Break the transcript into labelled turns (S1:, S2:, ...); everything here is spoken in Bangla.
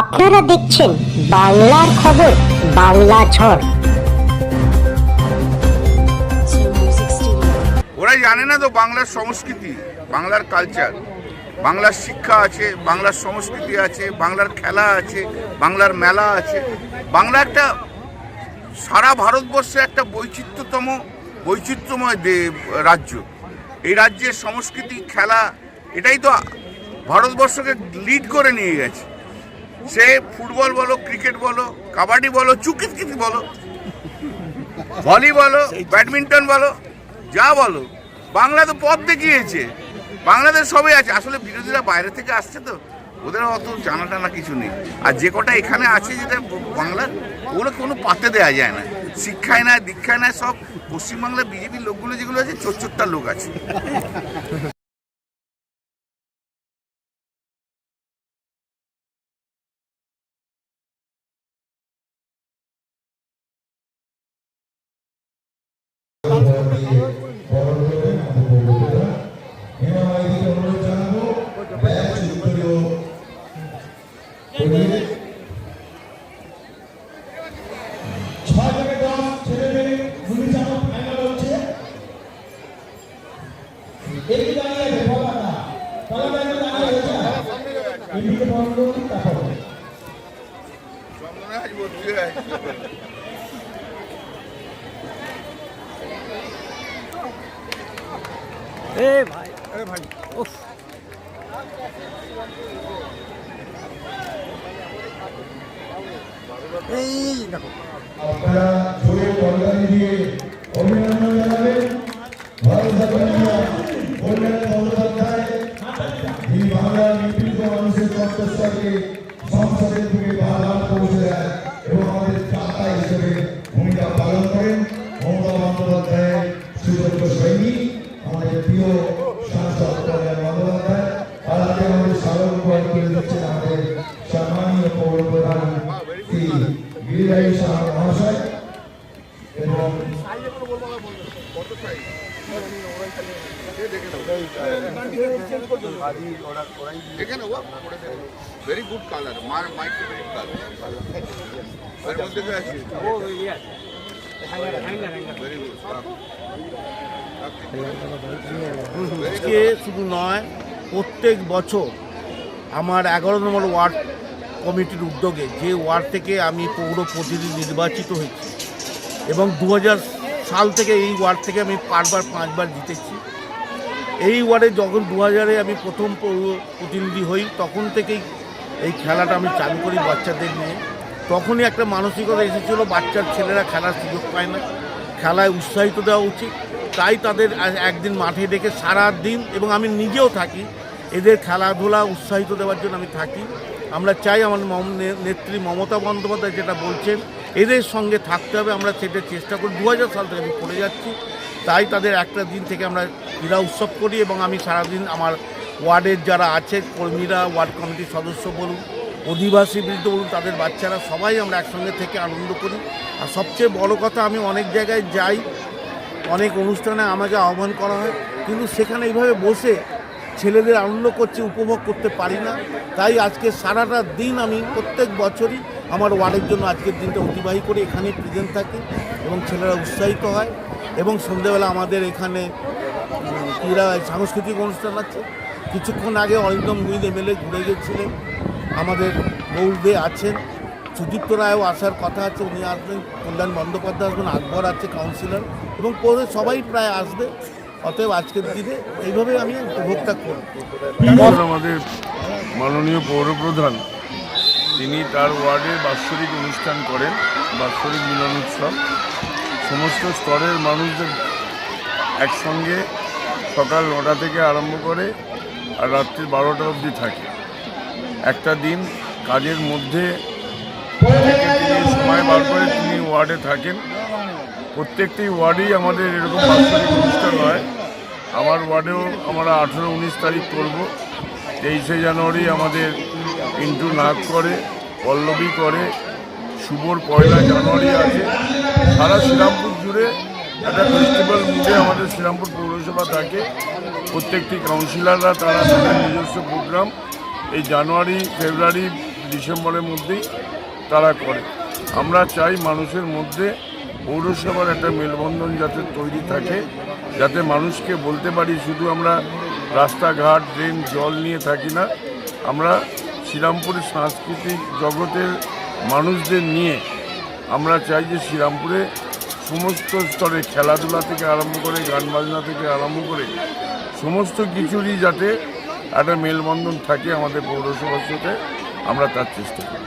S1: আপনারা দেখছেন বাংলার খবর, বাংলা ঝড়।
S2: ওরা জানে না তো বাংলার সংস্কৃতি, বাংলার কালচার বাংলার শিক্ষা আছে, বাংলার সংস্কৃতি আছে, বাংলার খেলা আছে, বাংলার মেলা আছে। বাংলা একটা সারা ভারতবর্ষে একটা বৈচিত্র্যতম, বৈচিত্র্যময় রাজ্য। এই রাজ্যের সংস্কৃতি, খেলা, এটাই তো ভারতবর্ষকে লিড করে নিয়ে গেছে। সে ফুটবল বলো, ক্রিকেট বলো, কাবাডি বলো চুকিতকিতি বলো, ভলি বলো, ব্যাডমিন্টন বলো, যা বলো, বাংলা তো পথ দেখিয়েছে, বাংলাদেশ সবই আছে। আসলে বিরোধীরা বাইরে থেকে আসছে তো, ওদের অত জানা টানা কিছু নেই। আর যে কটা এখানে আছে যেটা বাংলার ওগুলো কোনো পাতে দেওয়া যায় না। শিক্ষায় না দীক্ষায় না সব পশ্চিমবাংলার বিজেপির লোকগুলো যেগুলো আছে, চোর চোরটা লোক আছে।
S3: এদিকে দাঁড়িয়ে আছে পতাকা একটু দাঁড়িয়ে আছে এদিকে বন্ধ তারপর
S2: চন্দনা আজ ভর্তি হয়ে আছে।
S3: আপনারা জোরে দিয়ে অভিনন্দন জানাবেন ভারত কল্যাণ বন্দ্যোপাধ্যায় এই বাংলার নিপীড়িত মানুষের কণ্ঠস্বরকে সংসদের থেকে বারবার পৌঁছে দেয় এবং আমাদের চাতা হিসেবে ভূমিকা পালন করেন মমতা বন্দ্যোপাধ্যায়, সুযোগ্য সৈনিক, আমাদের প্রিয় সাংসদ কল্যাণ বন্দ্যোপাধ্যায় আর আজকে আমাদের স্মারক উপহার তুলে দিচ্ছেন আমাদের সম্মানীয় পৌর প্রধান Shri Saha
S2: very good colour মার
S4: আজকে শুধু নয়, প্রত্যেক বছর আমার এগারো নম্বর ওয়ার্ড কমিটির উদ্যোগে যে ওয়ার্ড থেকে আমি পৌর প্রতিনিধি নির্বাচিত হয়েছি এবং দু হাজার সাল থেকে এই ওয়ার্ড থেকে আমি পাঁচবার পাঁচবার জিতেছি। এই ওয়ার্ডে যখন দু হাজারে আমি প্রথম প্রতিনিধি হই, তখন থেকেই এই খেলাটা আমি চালু করি বাচ্চাদের নিয়ে। তখনই একটা মানসিকতা এসেছিল, বাচ্চার ছেলেরা খেলার সুযোগ পায় না। খেলায় উৎসাহিত দেওয়া উচিত। তাই তাদের একদিন মাঠে ডেকে সারা দিন এবং আমি নিজেও থাকি, এদের খেলাধুলা উৎসাহিত দেওয়ার জন্য আমি থাকি। আমরা চাই আমার নেত্রী মমতা বন্দ্যোপাধ্যায় যেটা বলছেন, এদের সঙ্গে থাকতে হবে, আমরা সেটা চেষ্টা করি দু হাজার সাল থেকে আমি করে যাচ্ছি, তাই তাদের একটা দিন থেকে আমরা ক্রীড়া উৎসব করি এবং আমি সারাদিন আমার ওয়ার্ডের যারা আছে কর্মীরা, ওয়ার্ড কমিটির সদস্য বলুন, অধিবাসী বৃদ্ধ বলুন, তাদের বাচ্চারা সবাই আমরা একসঙ্গে থেকে আনন্দ করি। আর সবচেয়ে বড় কথা, আমি অনেক জায়গায় যাই, অনেক অনুষ্ঠানে আমাকে আহ্বান করা হয়, কিন্তু সেখানে এইভাবে বসে ছেলেদের আনন্দ করছে, উপভোগ করতে পারি না। তাই আজকে সারাটা দিন আমি প্রত্যেক বছরই আমার ওয়ার্ডের জন্য আজকের দিনটা অতিবাহী করে এখানেই প্রেজেন্ট থাকি এবং ছেলেরা উৎসাহিত হয় এবং সন্ধ্যেবেলা আমাদের এখানে ক্রীড়া সাংস্কৃতিক অনুষ্ঠান আছে। কিছুক্ষণ আগে অরিন্দম গুইল এমএলএ ঘুরে গেছিলেন। আমাদের গৌরদে আছেন। সুদীপ্ত রায়ও আসার কথা আছে। উনি আসবেন। কল্যাণ বন্দ্যোপাধ্যায় আসবেন। আকবর আছে কাউন্সিলর এবং পরে সবাই প্রায় আসবে। অতএব আজকের দিনে এইভাবে আমি উপভোগটা করব
S5: আমাদের মাননীয় পৌরপ্রধান, তিনি তার ওয়ার্ডে বাৎসরিক অনুষ্ঠান করেন, বাৎসরিক মিলন উৎসব সমস্ত স্তরের মানুষদের একসঙ্গে সকাল নটা থেকে আরম্ভ করে আর রাত্রি বারোটা অবধি থাকে। একটা দিন কাজের মধ্যে সময় বার করে তিনি ওয়ার্ডে থাকেন। প্রত্যেকটি ওয়ার্ডেই আমাদের এরকম বাৎসরিক অনুষ্ঠান হয়। আমার ওয়ার্ডেও আমরা আঠেরো উনিশ তারিখ করব। তেইশে জানুয়ারি আমাদের ইন্টু নাগ করে, পল্লবী করে শুভর পয়লা জানুয়ারি আছে। সারা শ্রীরামপুর জুড়ে একটা ফেস্টিভ্যাল মুডে আমাদের শ্রীরামপুর পৌরসভা থাকে। প্রত্যেকটি কাউন্সিলররা তারা তাদের নিজস্ব প্রোগ্রাম এই জানুয়ারি, ফেব্রুয়ারি, ডিসেম্বরের মধ্যেই তারা করে। আমরা চাই মানুষের মধ্যে পৌরসভার একটা মেলবন্ধন যাতে তৈরি থাকে, যাতে মানুষকে বলতে পারি শুধু আমরা রাস্তাঘাট, ড্রেন, জল নিয়ে থাকি না, আমরা শ্রীরামপুরের সাংস্কৃতিক জগতের মানুষদের নিয়ে আমরা চাই যে শ্রীরামপুরে সমস্ত স্তরে খেলাধুলা থেকে আরম্ভ করে, গান বাজনা থেকে আরম্ভ করে সমস্ত কিছুরই যাতে একটা মেলবন্ধন থাকে আমাদের পৌরসভার সাথে, আমরা তার চেষ্টা করি।